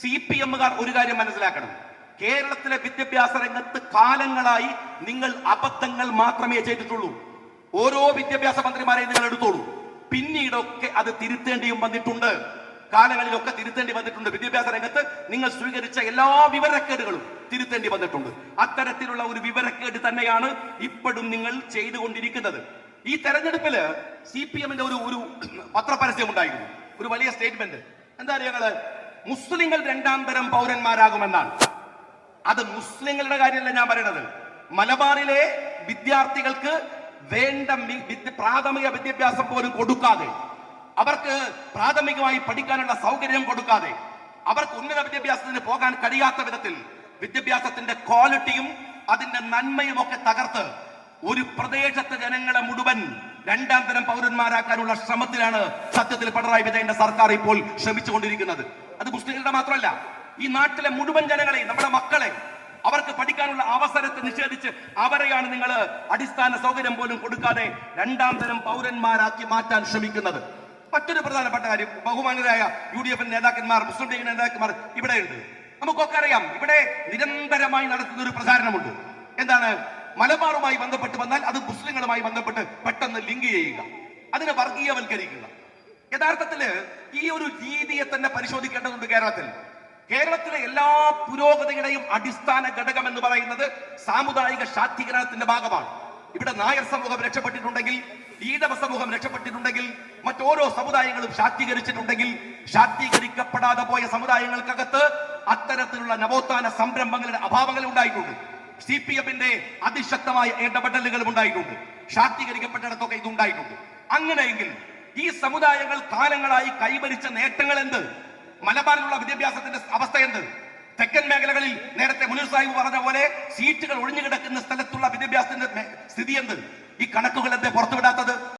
C P എമ്മുകാർ ഒരു കാര്യം മനസ്സിലാക്കണം. കേരളത്തിലെ വിദ്യാഭ്യാസ രംഗത്ത് കാലങ്ങളായി നിങ്ങൾ അബദ്ധങ്ങൾ മാത്രമേ ചെയ്തിട്ടുള്ളൂ. ഓരോ വിദ്യാഭ്യാസ മന്ത്രിമാരെയും നിങ്ങൾ എടുത്തോളൂ. പിന്നീടൊക്കെ അത് തിരുത്തേണ്ടിയും വന്നിട്ടുണ്ട്. കാലങ്ങളിലൊക്കെ തിരുത്തേണ്ടി വന്നിട്ടുണ്ട്. വിദ്യാഭ്യാസ രംഗത്ത് നിങ്ങൾ സ്വീകരിച്ച എല്ലാ വിവരക്കേടുകളും തിരുത്തേണ്ടി വന്നിട്ടുണ്ട്. അത്തരത്തിലുള്ള ഒരു വിവരക്കേട് തന്നെയാണ് ഇപ്പോഴും നിങ്ങൾ ചെയ്തുകൊണ്ടിരിക്കുന്നത്. ഈ തെരഞ്ഞെടുപ്പിൽ സി പി എമ്മിന്റെ ഒരു ഒരു പത്രപരസ്യം ഉണ്ടായിരുന്നു. ഒരു വലിയ സ്റ്റേറ്റ്മെന്റ്. എന്താ ഞങ്ങൾ മുസ്ലിങ്ങൾ രണ്ടാം തരം പൗരന്മാരാകുമെന്നാണ്. അത് മുസ്ലിങ്ങളുടെ കാര്യമല്ല ഞാൻ പറയുന്നത് മലബാറിലെ വിദ്യാർത്ഥികൾക്ക് വേണ്ട പ്രാഥമിക വിദ്യാഭ്യാസം പോലും കൊടുക്കാതെ അവർക്ക് പ്രാഥമികമായി പഠിക്കാനുള്ള സൗകര്യം കൊടുക്കാതെ അവർക്ക് ഉന്നത വിദ്യാഭ്യാസത്തിന് പോകാൻ കഴിയാത്ത വിധത്തിൽ വിദ്യാഭ്യാസത്തിന്റെ ക്വാളിറ്റിയും അതിന്റെ നന്മയും ഒക്കെ തകർത്ത് ഒരു പ്രദേശത്തെ ജനങ്ങളെ മുഴുവൻ രണ്ടാം തരം പൗരന്മാരാക്കാനുള്ള ശ്രമത്തിലാണ് സത്യത്തിൽ പിണറായി വിജയന്റെ സർക്കാർ ഇപ്പോൾ ശ്രമിച്ചുകൊണ്ടിരിക്കുന്നത്. അത് മുസ്ലിങ്ങളുടെ മാത്രമല്ല ഈ നാട്ടിലെ മുഴുവൻ ജനങ്ങളെ നമ്മുടെ മക്കളെ അവർക്ക് പഠിക്കാനുള്ള അവസരത്തെ നിഷേധിച്ച് അവരെയാണ് നിങ്ങൾ അടിസ്ഥാന സൗകര്യം പോലും കൊടുക്കാതെ രണ്ടാം തരം പൗരന്മാരാക്കി മാറ്റാൻ ശ്രമിക്കുന്നത്. മറ്റൊരു പ്രധാനപ്പെട്ട കാര്യം ബഹുമാനരായ യു ഡി എഫിന്റെ നേതാക്കന്മാർ മുസ്ലിം ലീഗ് നേതാക്കന്മാർ ഇവിടെയുണ്ട് നമുക്കൊക്കെ അറിയാം ഇവിടെ നിരന്തരമായി നടത്തുന്ന ഒരു പ്രചാരണമുണ്ട്. എന്താണ്? മലബാറുമായി ബന്ധപ്പെട്ട് വന്നാൽ അത് മുസ്ലിങ്ങളുമായി ബന്ധപ്പെട്ട് പെട്ടെന്ന് ലിങ്ക് ചെയ്യുക. അതിനെ വർഗീയവൽക്കരിക്കുക. യഥാർത്ഥത്തിൽ ഈ ഒരു രീതിയെ തന്നെ പരിശോധിക്കേണ്ടതുണ്ട് കേരളത്തിൽ. കേരളത്തിലെ എല്ലാ പുരോഗതിയുടെയും അടിസ്ഥാന ഘടകം എന്ന് പറയുന്നത് സാമുദായിക ശാക്തീകരണത്തിന്റെ ഭാഗമാണ്. ഇവിടെ നായർ സമൂഹം രക്ഷപ്പെട്ടിട്ടുണ്ടെങ്കിൽ ഈഴവ സമൂഹം രക്ഷപ്പെട്ടിട്ടുണ്ടെങ്കിൽ മറ്റോരോ സമുദായങ്ങളും ശാക്തീകരിച്ചിട്ടുണ്ടെങ്കിൽ ശാക്തീകരിക്കപ്പെടാതെ പോയ സമുദായങ്ങൾക്കകത്ത് അത്തരത്തിലുള്ള നവോത്ഥാന സംരംഭങ്ങളുടെ അഭാവങ്ങൾ ഉണ്ടായിട്ടുണ്ട്. സി പി എമ്മിന്റെ അതിശക്തമായ ഇടപെടലുകളും ഉണ്ടായിട്ടുണ്ട്. ശാക്തീകരിക്കപ്പെട്ടിടത്തൊക്കെ ഇതുണ്ടായിട്ടുണ്ട്. അങ്ങനെയെങ്കിൽ ഈ സമുദായങ്ങൾ കാലങ്ങളായി കൈവരിച്ച നേട്ടങ്ങൾ എന്ത്? മലബാറിലുള്ള വിദ്യാഭ്യാസത്തിന്റെ അവസ്ഥ എന്ത്? തെക്കൻ മേഖലകളിൽ നേരത്തെ മുനീർ സാഹിബ് പറഞ്ഞ പോലെ സീറ്റുകൾ ഒഴിഞ്ഞു കിടക്കുന്ന സ്ഥലത്തുള്ള വിദ്യാഭ്യാസത്തിന്റെ സ്ഥിതി എന്ത്? ഈ കണക്കുകൾ എന്തേ പുറത്തുവിടാത്തത്?